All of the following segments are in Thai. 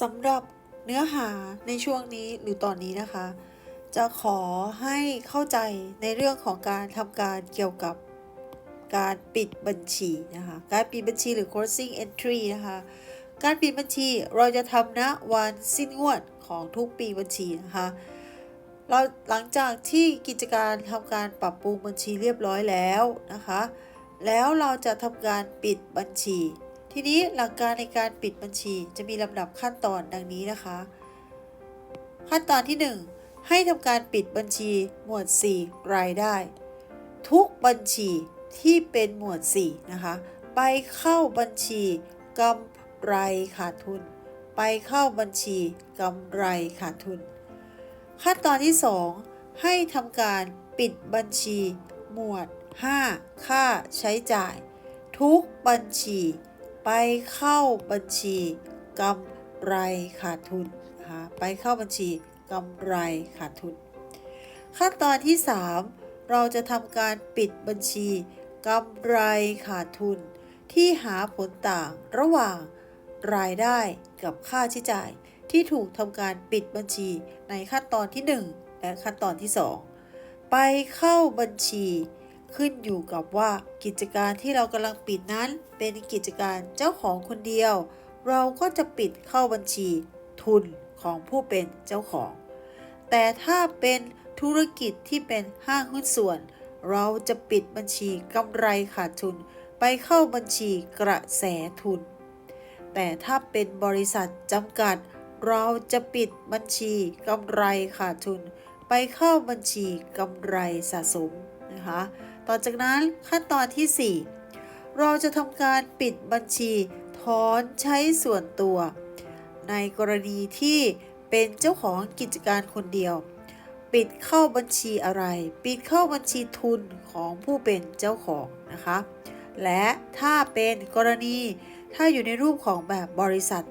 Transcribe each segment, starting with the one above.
สำหรับเนื้อหาในช่วงนี้หรือตอนนี้นะคะ จะขอให้เข้าใจในเรื่องของการทำการเกี่ยวกับการปิดบัญชีนะคะ การปิดบัญชีหรือ closing entry นะคะ การปิดบัญชีเราจะทำณวันสิ้นงวดของทุกปีบัญชีนะคะเราหลังจากที่กิจการทำการปรับปรุงบัญชีเรียบร้อยแล้วนะคะ แล้วเราจะทำการปิดบัญชี ทีนี้หลักการในการปิดบัญชีจะมีลำดับขั้นตอนดังนี้นะคะ ขั้นตอนที่ 1 ให้ทำการปิดบัญชีหมวด 4 รายได้ ทุกบัญชีที่เป็นหมวด 4 นะคะ ไปเข้าบัญชีกำไรขาดทุน ไปเข้าบัญชีกำไรขาดทุน ขั้นตอนที่ 2 ให้ทำการปิดบัญชีหมวด 5 ค่าใช้จ่าย ทุกบัญชี ไปเข้าบัญชีกำไรขาดทุนนะคะไปเข้าบัญชีกำไรขาดทุน ขั้นตอนที่ 3 เราจะทำการปิดบัญชีกำไรขาดทุน ที่หาผลต่างระหว่างรายได้กับค่าใช้จ่าย ที่ถูกทำการปิดบัญชีในขั้นตอนที่ 1 และขั้นตอนที่ 2 ไปเข้าบัญชี ขึ้นอยู่กับว่ากิจการที่เรากำลังปิดนั้น เป็นกิจการเจ้าของคนเดียว เราก็จะปิดเข้าบัญชี ทุนของผู้เป็นเจ้าของ แต่ถ้าเป็นธุรกิจที่เป็นห้างหุ้นส่วน เราจะปิดบัญชีกำไรขาดทุน ไปเข้าบัญชีกระแสทุน แต่ถ้าเป็นบริษัทจำกัด เราจะปิดบัญชีกำไรขาดทุน ไปเข้าบัญชีกำไรสะสมนะคะ ต่อจากนั้นขั้นตอนที่ 4 เราจะทำการปิดบัญชีถอนใช้ส่วนตัว ในกรณีที่เป็นเจ้าของกิจการคนเดียว ปิดเข้าบัญชีอะไร ปิดเข้าบัญชีทุนของผู้เป็นเจ้าของนะคะ และถ้าเป็นกรณีถ้าอยู่ในรูปของแบบบริษัท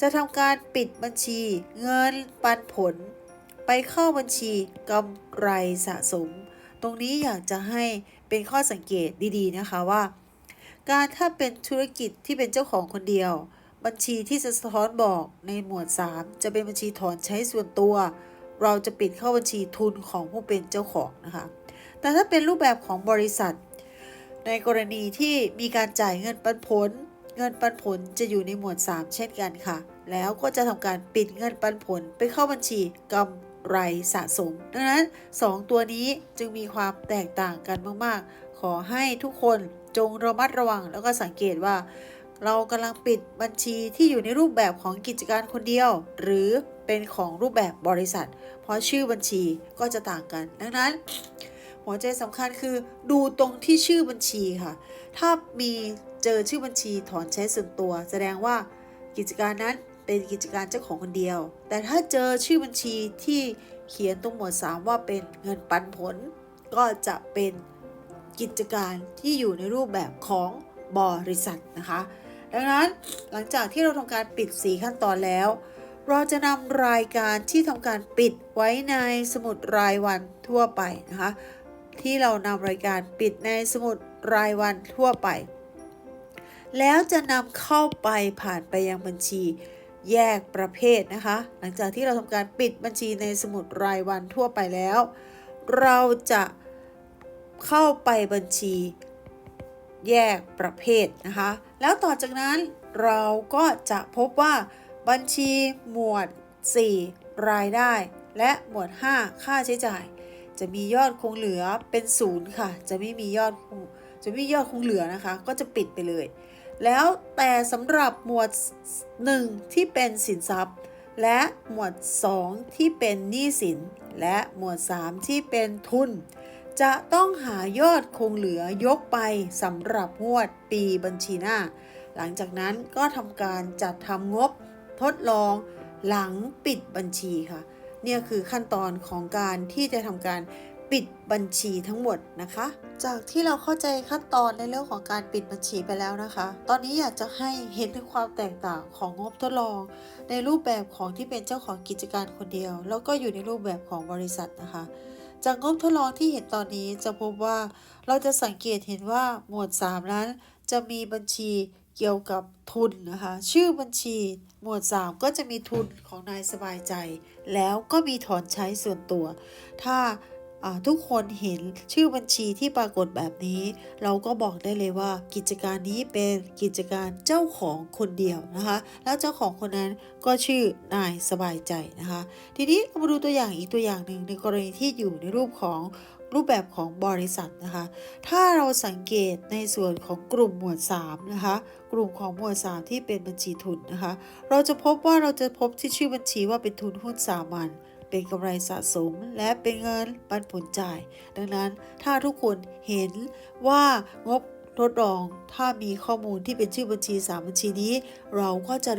จะทำการปิดบัญชีเงินปันผล ไปเข้าบัญชีกำไรสะสม ตรงนี้อยากจะให้เป็นข้อสังเกตดีๆนะคะว่า การถ้าเป็นธุรกิจที่เป็นเจ้าของคนเดียว บัญชีที่จะสะท้อนบอกในหมวด 3 จะเป็นบัญชีถอนใช้ส่วนตัว เราจะปิดเข้าบัญชีทุนของผู้เป็นเจ้าของนะคะแต่ถ้าเป็นรูปแบบของบริษัท ในกรณีที่มีการจ่ายเงินปันผล เงินปันผลจะอยู่ในหมวด 3 เช่นกันค่ะ แล้วก็จะทำการปิดเงินปันผลไปเข้าบัญชีกำ ไรสะสม ดังนั้น 2 ตัวนี้จึงมีความแตกต่างกันมากๆ ขอให้ทุกคนจงระมัดระวังแล้วก็สังเกตว่า เรากำลังปิดบัญชีที่อยู่ในรูปแบบของกิจการคนเดียว หรือเป็นของรูปแบบบริษัท เพราะชื่อบัญชีก็จะต่างกัน ดังนั้นหัวใจสำคัญคือดูตรงที่ชื่อบัญชีค่ะ ถ้ามีเจอชื่อบัญชีถอนใช้ส่วนตัว แสดงว่ากิจการนั้น เป็นกิจการเจ้าของคนเดียว แต่ถ้าเจอชื่อบัญชีที่เขียนตรงหมวด 3 ว่าเป็นเงินปันผล ก็จะเป็นกิจการที่อยู่ในรูปแบบของบริษัทนะคะ ดังนั้นหลังจากที่เราทำการปิด 4 ขั้นตอนแล้ว เราจะนำรายการที่ทำการปิดไว้ในสมุดรายวันทั่วไปนะคะ ที่เรานำรายการปิดในสมุดรายวันทั่วไป แล้วจะนำเข้าไปผ่านไปยังบัญชี แยกประเภทนะคะ หลังจากที่เราทำการปิดบัญชีในสมุดรายวันทั่วไปแล้ว เราจะเข้าไปบัญชีแยกประเภทนะคะ แล้วต่อจากนั้นเราก็จะพบว่าบัญชีหมวด 4 รายได้ และหมวด 5 ค่าใช้จ่าย จะมียอดคงเหลือเป็นศูนย์ค่ะ จะไม่มียอดคงจะไม่มียอดคงเหลือนะคะ ก็จะปิดไปเลย แล้วแต่สำหรับหมวด 1 ที่เป็นสินทรัพย์ และหมวด 2 ที่เป็นหนี้สิน และหมวด 3 ที่เป็นทุน จะต้องหายอดคงเหลือยกไปสำหรับงวดปีบัญชีหน้า หลังจากนั้นก็ทำการจัดทำงบทดลองหลังปิดบัญชีค่ะ เนี่ยคือขั้นตอนของการที่จะทำการปิดบัญชีทั้งหมดนะคะ จากที่เราเข้าใจขั้นตอนในเรื่องของการปิดบัญชีไปแล้วนะคะ ตอนนี้อยากจะให้เห็นถึงความแตกต่างของงบทดลอง ในรูปแบบของที่เป็นเจ้าของกิจการคนเดียว แล้วก็อยู่ในรูปแบบของบริษัทนะคะ จากงบทดลองที่เห็นตอนนี้จะพบว่าเราจะสังเกตเห็นว่าหมวด 3 นั้น จะมีบัญชีเกี่ยวกับทุนนะคะ ชื่อบัญชีหมวด 3 ก็จะมีทุนของนายสบายใจ แล้วก็มีถอนใช้ส่วนตัว ถ้าอ่า ทุกคนเห็นชื่อบัญชีที่ปรากฏแบบนี้ เราก็บอกได้เลยว่ากิจการนี้เป็นกิจการเจ้าของคนเดียวนะคะ แล้วเจ้าของคนนั้นก็ชื่อนายสบายใจนะคะ ทีนี้เรามาดูตัวอย่างอีกตัวอย่างหนึ่งในกรณีที่อยู่ในรูปของรูปแบบของบริษัทนะคะ ถ้าเราสังเกตในส่วนของกลุ่มหมวด3นะคะ กลุ่มของหมวด 3 ที่เป็นบัญชีทุนนะคะ เราจะพบว่าเราจะพบที่ชื่อบัญชีว่าเป็นทุนหุ้นสามัญ เป็นกำไรสะสม และเป็นเงินปันผลจ่าย ดังนั้นถ้าทุกคนเห็นว่างบทดลอง ถ้ามีข้อมูลที่เป็นชื่อบัญชี 3 บัญชีนี้ เราก็จะ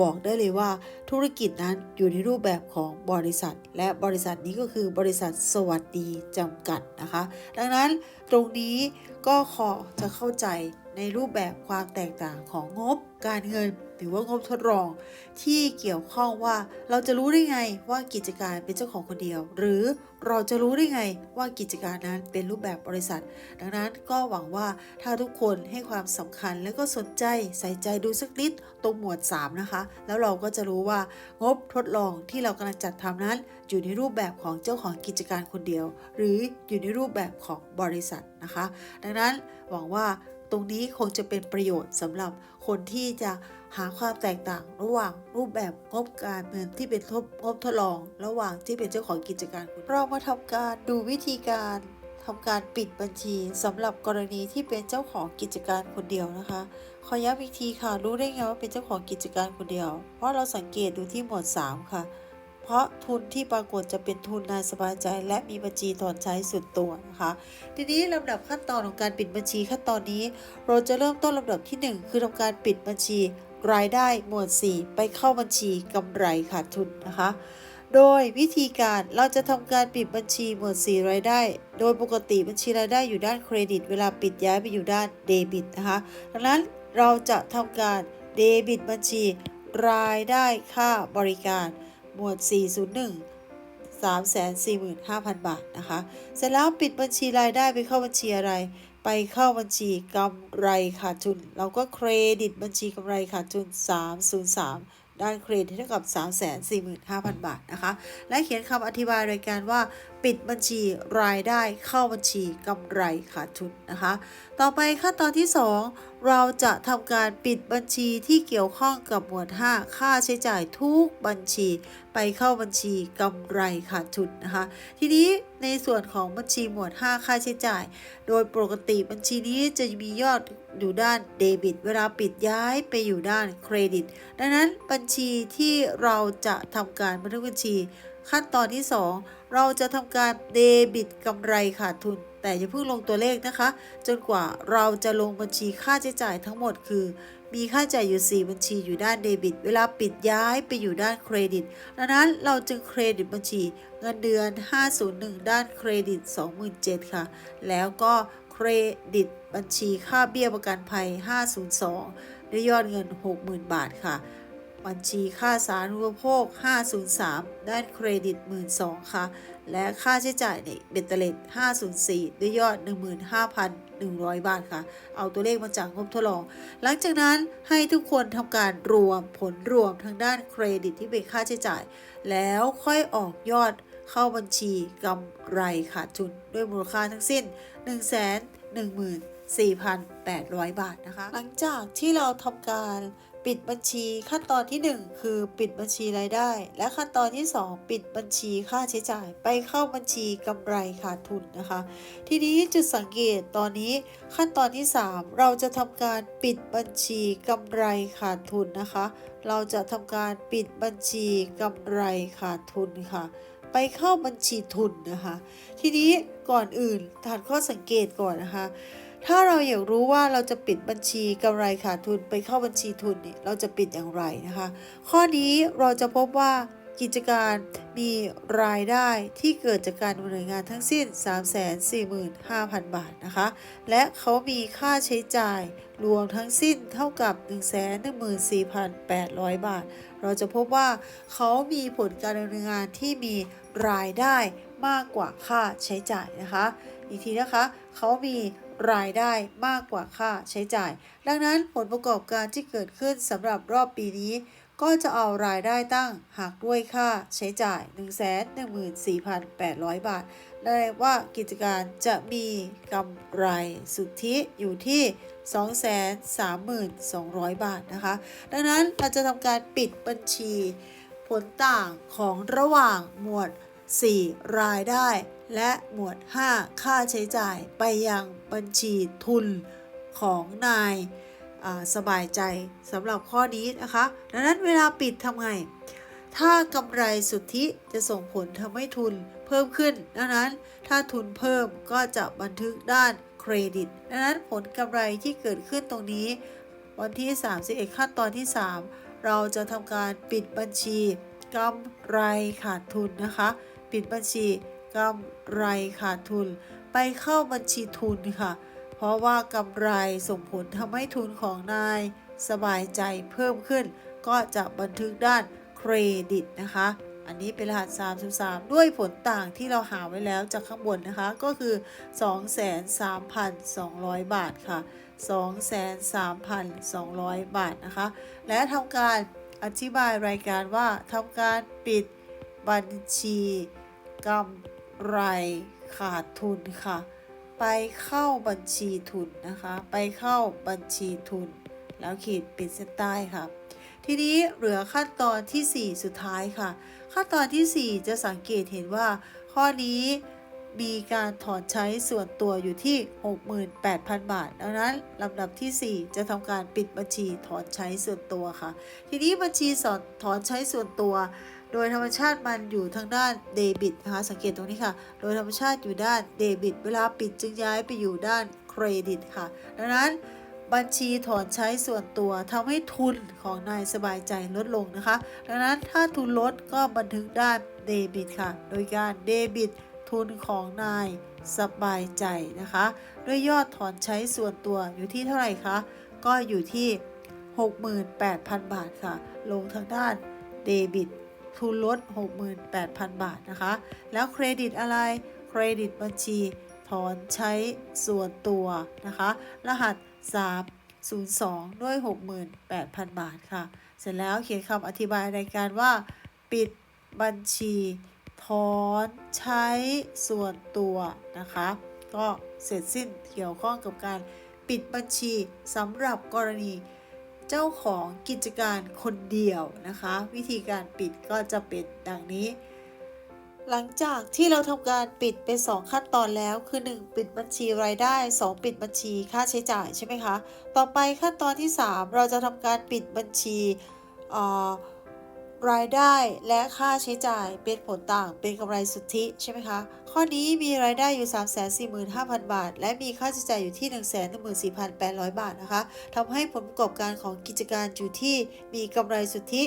บอกได้เลยว่าธุรกิจนั้นอยู่ในรูปแบบของบริษัท และบริษัทนี้ก็คือบริษัทสวัสดีจำกัดนะคะ ดังนั้นตรงนี้ก็ขอจะเข้าใจในรูปแบบความแตกต่างของงบการเงิน หรือว่างบทดลองที่เกี่ยวข้องว่าเราจะรู้ได้ไงว่ากิจการเป็นเจ้าของคนเดียว หรือเราจะรู้ได้ไงว่ากิจการนั้นเป็นรูปแบบบริษัท ดังนั้นก็หวังว่าถ้าทุกคนให้ความสำคัญและก็สนใจใส่ใจดูสักนิดตรงหมวด 3 นะคะ แล้วเราก็จะรู้ว่างบทดลองที่เรากำลังจัดทำนั้น อยู่ในรูปแบบของเจ้าของกิจการคนเดียว หรืออยู่ในรูปแบบของบริษัทนะคะ ดังนั้นหวังว่า ตรงนี้คงจะเป็นประโยชน์สำหรับคนที่จะหาความแตกต่างระหว่างรูปแบบงบการเงินที่เป็นงบงบทดลอง ระหว่างที่เป็นเจ้าของกิจการคนเรามาทำการดูวิธีการทำการปิดบัญชีสำหรับกรณีที่เป็นเจ้าของกิจการคนเดียวนะคะ ขอย้ำอีกทีค่ะ รู้ได้ไงว่าเป็นเจ้าของกิจการคนเดียว เพราะเราสังเกตดูที่หมวด 3 ค่ะ เพราะทุนที่ปรากฏจะเป็นทุนนายสบายใจ และมีบัญชีถอนใช้ส่วนตัวนะคะทีนี้ลำดับขั้นตอนของการปิดบัญชีขั้นตอนนี้ เราจะเริ่มต้นลำดับที่ 1 คือทำการปิดบัญชีรายได้หมวด 4 ไปเข้าบัญชีกำไรขาดทุนนะคะ โดยวิธีการเราจะทำการปิดบัญชีหมวด 4 รายได้ โดยปกติบัญชีรายได้อยู่ด้านเครดิต เวลาปิดย้ายไปอยู่ด้านเดบิตนะคะ ดังนั้นเราจะทำการเดบิตบัญชีรายได้ค่าบริการ หมวด 401 345,000 บาทนะคะ เสร็จแล้วปิดบัญชีรายได้ไปเข้าบัญชีอะไร ไปเข้าบัญชีกำไรขาดทุน เราก็เครดิตบัญชีกำไรขาดทุน 303 ด้านเครดิตเท่ากับ 345,000 บาทนะคะ และเขียนคำอธิบายรายการว่า ปิดบัญชีรายได้เข้าบัญชีกำไรขาดทุนนะคะ ต่อไปขั้นตอนที่ 2 เราจะทำการปิดบัญชีที่เกี่ยวข้องกับหมวด 5 ค่าใช้จ่ายทุกบัญชีไปเข้าบัญชีกำไรขาดทุนนะคะ ทีนี้ในส่วนของบัญชีหมวด 5 ค่าใช้จ่าย โดยปกติบัญชีนี้จะมียอด อยู่ด้านเดบิต เวลาปิดย้ายไปอยู่ด้านเครดิต ดังนั้นบัญชีที่เราจะทำการบันทึกบัญชี ขั้นตอนที่ 2 เราจะทำการเดบิตกำไรขาดทุน แต่อย่าเพิ่งลงตัวเลขนะคะ จนกว่าเราจะลงบัญชีค่าใช้จ่ายทั้งหมดคือมีค่าใช้จ่ายอยู่ 4 บัญชีอยู่ด้านเดบิต เวลาปิดย้ายไปอยู่ด้านเครดิต ดังนั้นเราจึงเครดิตบัญชีเงินเดือน 501 ด้านเครดิต 27,000ค่ะ แล้วก็ เครดิตบัญชีค่าเบี้ยประกันภัย 502 ได้ยอดเงิน 60,000 บาทค่ะ บัญชีค่าสาธารณูปโภค 503 ได้เครดิต 12,000ค่ะ และค่าใช้จ่ายในเบตเตอร์เลต504 ได้ยอด 15,100 บาทค่ะ เอาตัวเลขมาจากงบทดลอง หลังจากนั้นให้ทุกคนทำการรวมผลรวมทางด้านเครดิตที่เป็นค่าใช้จ่าย แล้วค่อยออกยอด เข้าบัญชีกำไรขาดทุนด้วยมูลค่าทั้งสิ้น 1 1 4,800 บาทนะคะ หลังจากที่เราทำการปิดบัญชีขั้นตอนที่ 1 คือปิดบัญชีรายได้ และขั้นตอนที่ 2 ปิดบัญชีค่าใช้จ่าย ไปเข้าบัญชีกำไรขาดทุนนะคะ ทีนี้จุดสังเกตตอนนี้ขั้นตอนที่ 3 เราจะทำการปิดบัญชีกำไรขาดทุนนะคะ เราจะทำการปิดบัญชีกำไรขาดทุนค่ะ ไปเข้าบัญชีทุนนะคะ ทีนี้ก่อนอื่นฐานข้อสังเกตก่อนนะคะ ถ้าเราอยากรู้ว่าเราจะปิดบัญชีกำไรขาดทุนไปเข้าบัญชีทุนเนี่ยเราจะปิดอย่างไรนะคะ ข้อนี้เราจะพบว่า กิจการมีรายได้ที่เกิดจากการดำเนินงานทั้งสิ้น 345,000 บาทนะคะ และเขามีค่าใช้จ่ายรวมทั้งสิ้นเท่ากับ 114,800 บาท เราจะพบว่าเขามีผลการดำเนินงานที่มีรายได้มากกว่าค่าใช้จ่ายนะคะ อีกทีนะคะ เขามีรายได้มากกว่าค่าใช้จ่าย ดังนั้นผลประกอบการที่เกิดขึ้นสำหรับรอบปีนี้ ก็จะเอารายได้ตั้งหักด้วยค่าใช้จ่าย 114,800 บาทแสดงว่ากิจการจะมีกำไรสุทธิอยู่ที่ 232,000 บาทนะคะ ดังนั้นเราจะทำการปิดบัญชีผลต่างของระหว่างหมวด 4 รายได้ และหมวด 5 ค่าใช้จ่ายไปยังบัญชีทุนของนาย สบายใจสำหรับข้อนี้นะคะ ดังนั้นเวลาปิดทำไง ถ้ากำไรสุทธิจะส่งผลทำให้ทุนเพิ่มขึ้น ดังนั้นถ้าทุนเพิ่มก็จะบันทึกด้านเครดิต ดังนั้นผลกำไรที่เกิดขึ้นตรงนี้ วันที่ 31 ขั้นตอนที่ 3 เราจะทำการปิดบัญชีกำไรขาดทุนนะคะ ปิดบัญชีกำไรขาดทุน ไปเข้าบัญชีทุนค่ะ เพราะว่ากำไรส่งผลทำให้ทุนของนาย สบายใจเพิ่มขึ้น ก็จะบันทึกด้านเครดิตนะคะ อันนี้เป็นรหัส 33 ด้วยผลต่างที่เราหาไว้แล้วจากข้างบนนะคะ ก็คือ 23,200 บาทค่ะ 23,200 บาทนะคะ และทำการอธิบายรายการว่าทำการปิดบัญชีกำไรขาดทุนค่ะ ไปเข้าบัญชีทุนนะคะ ไปเข้าบัญชีทุน แล้วขีดปิดเส้นใต้ค่ะ ทีนี้เหลือขั้นตอนทีสี่4 สุดท้ายค่ะ ขั้นตอนทีสี่ 4 จะสังเกตเห็นว่า ข้อนี้มีการถอนใช้ส่วนตัวอยู่ที่ 68,000 บาท ดังนั้นลำดับทีสี่4 จะทำการปิดบัญชีถอนใช้ส่วนตัวค่ะ ทีนี้บัญชีสอนถอนใช้ส่วนตัว โดยธรรมชาติมันอยู่ทางด้านเดบิตนะคะสังเกตตรงนี้ค่ะ โดยธรรมชาติอยู่ด้านเดบิต เวลาปิดจึงย้ายไปอยู่ด้านเครดิตค่ะ ดังนั้นบัญชีถอนใช้ส่วนตัวทำให้ทุนของนายสบายใจลดลงนะคะ ดังนั้นถ้าทุนลดก็บันทึกด้านเดบิตค่ะ โดยการเดบิตทุนของนายสบายใจนะคะ ด้วยยอดถอนใช้ส่วนตัวอยู่ที่เท่าไหร่คะ ก็อยู่ที่ 68,000 บาทค่ะ ลงทางด้านเดบิต ทุนลด 68,000 บาทนะคะ แล้วเครดิตอะไรเครดิตบัญชี ถอนใช้ส่วนตัวนะคะ รหัส 302 ด้วย 68,000 บาทค่ะ เสร็จแล้วเขียนคำอธิบายรายการว่า ปิดบัญชี ถอนใช้ส่วนตัวนะคะ ก็เสร็จสิ้นเกี่ยวข้องกับการปิดบัญชีสำหรับกรณี เจ้าของกิจการคนเดียวนะคะ วิธีการปิดก็จะเป็นดังนี้ หลังจากที่เราทำการปิดเป็น 2 ขั้นตอนแล้วคือ 1 ปิดบัญชีรายได้ 2 ปิดบัญชีค่าใช้จ่ายใช่ไหมคะ ต่อไปขั้นตอนที่ 3 เราจะทำการปิดบัญชีเอ่อ รายได้และค่าใช้จ่ายเป็นผลต่างเป็นกำไรสุทธิใช่ไหมคะ ข้อนี้มีรายได้อยู่ 345,000 บาท และมีค่าใช้จ่ายอยู่ที่ 114,800 บาทนะคะทำให้ผลประกอบการของกิจการอยู่ที่มีกำไรสุทธิ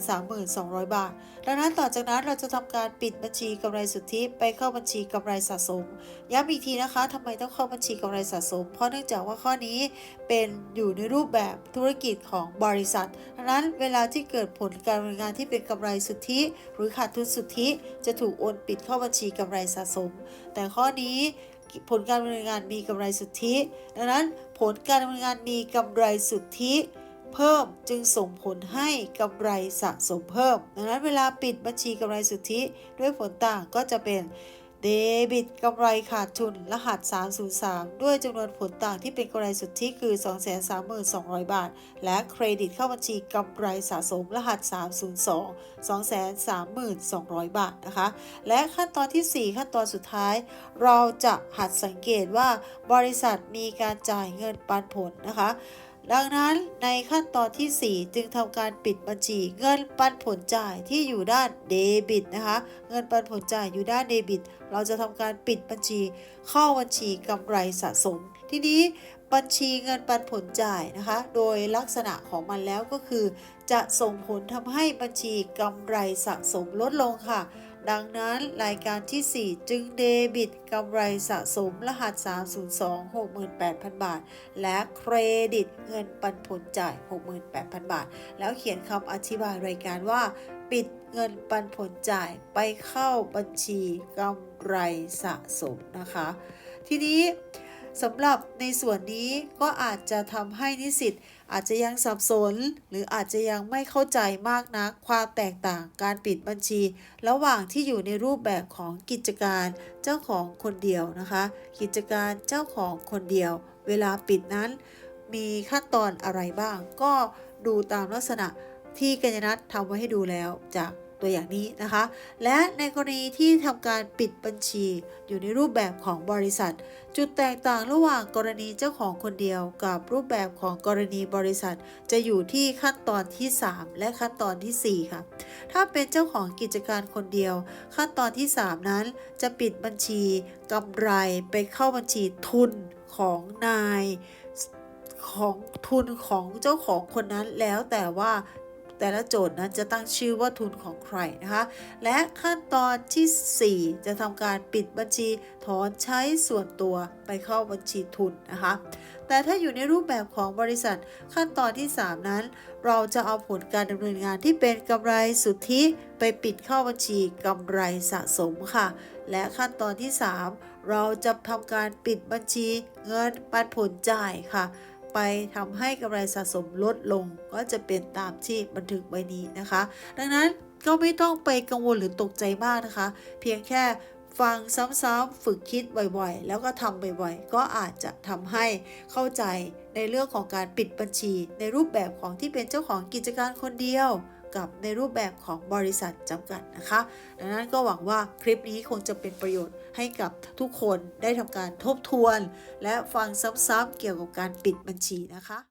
232,200 บาท ดังนั้นต่อจากนั้นเราจะทำการปิดบัญชีกำไรสุทธิไปเข้าบัญชีกำไรสะสม ย้ำอีกทีนะคะทำไมต้องเข้าบัญชีกำไรสะสม เพราะเนื่องจากว่าข้อนี้เป็นอยู่ในรูปแบบธุรกิจของบริษัท ดังนั้นเวลาที่เกิดผลการดำเนินงานที่เป็นกำไรสุทธิ หรือขาดทุนสุทธิ จะถูกโอนปิดเข้าบัญชีกำไรสะสม แต่ข้อนี้ผลการดำเนินงานมีกำไรสุทธิ ดังนั้นผลการดำเนินงานมีกำไรสุทธิ เพิ่มจึงส่งผลให้กำไรสะสมเพิ่ม ดังนั้นเวลาปิดบัญชีกำไรสุทธิ ด้วยผลต่างก็จะเป็น เดบิตกำไรขาดทุนรหัส 303 ด้วยจำนวนผลต่างที่เป็นกำไรสุทธิคือ 232,200 บาท และเครดิตเข้าบัญชีกำไรสะสมรหัส 302 232,200 บาทนะคะ และขั้นตอนทีสี่4 ขั้นตอนสุดท้าย เราจะหัดสังเกตว่าบริษัทมีการจ่ายเงินปันผลนะคะ ดังนั้นในขั้นตอนที่ 4 จึงทำการปิดบัญชี เงินปันผลจ่ายที่อยู่ด้านเดบิตนะคะ เงินปันผลจ่ายอยู่ด้านเดบิต เราจะทำการปิดบัญชี เข้าบัญชีกำไรสะสม ทีนี้บัญชีเงินปันผลจ่ายนะคะ โดยลักษณะของมันแล้วก็คือ จะส่งผลทำให้บัญชีกำไรสะสมลดลงค่ะ ดังนั้นรายการที่ 4 จึงเดบิตกำไรสะสมรหัส 302 68,000 บาท และเครดิตเงินปันผลจ่าย 68,000 บาท แล้วเขียนคำอธิบายรายการว่า ปิดเงินปันผลจ่ายไปเข้าบัญชีกำไรสะสมนะคะ ทีนี้ สำหรับในส่วนนี้ก็อาจจะทำให้นิสิตอาจจะยังสับสน หรืออาจจะยังไม่เข้าใจมากนักความแตกต่างการปิดบัญชี ระหว่างที่อยู่ในรูปแบบของกิจการเจ้าของคนเดียวนะคะ กิจการเจ้าของคนเดียว เวลาปิดนั้น มีขั้นตอนอะไรบ้าง ก็ดูตามลักษณะที่กัญญนัททำไว้ให้ดูแล้วจาก ตัวอย่างนี้นะคะ และในกรณีที่ทำการปิดบัญชีอยู่ในรูปแบบของบริษัท จุดแตกต่างระหว่างกรณีเจ้าของคนเดียวกับรูปแบบของกรณีบริษัท จะอยู่ที่ขั้นตอนที่ 3 และขั้นตอนทีสี่4 ค่ะ ถ้าเป็นเจ้าของกิจการคนเดียว ขั้นตอนที่ 3 นั้น จะปิดบัญชีกำไรไปเข้าบัญชีทุนของนายของทุนของเจ้าของคนนั้นแล้วแต่ว่า แต่ละโจทย์นั้นจะตั้งชื่อว่าทุนของใครนะคะ และขั้นตอนทีสี่ 4 จะทำการปิดบัญชีถอนใช้ส่วนตัวไปเข้าบัญชีทุนนะคะ แต่ถ้าอยู่ในรูปแบบของบริษัทขั้นตอนที่ 3 นั้น เราจะเอาผลการดำเนินงานที่เป็นกำไรสุทธิไปปิดเข้าบัญชีกำไรสะสมค่ะ และขั้นตอนที่ 3 เราจะทำการปิดบัญชีเงินปันผลจ่ายค่ะ ไปทำให้กำไรสะสมลดลงก็จะเป็นตามที่บันทึกไว้นี้นะคะ ดังนั้นก็ไม่ต้องไปกังวลหรือตกใจมากนะคะ เพียงแค่ฟังซ้ำๆฝึกคิดบ่อยๆ แล้วก็ทำบ่อยๆ ก็อาจจะทำให้เข้าใจในเรื่องของการปิดบัญชี ในรูปแบบของที่เป็นเจ้าของกิจการคนเดียว กับในรูปแบบของบริษัทจำกัดนะคะ ดังนั้นก็หวังว่าคลิปนี้คงจะเป็นประโยชน์ ให้กับทุกคนได้ทำการทบทวน และฟังซ้ำๆเกี่ยวกับการปิดบัญชีนะคะ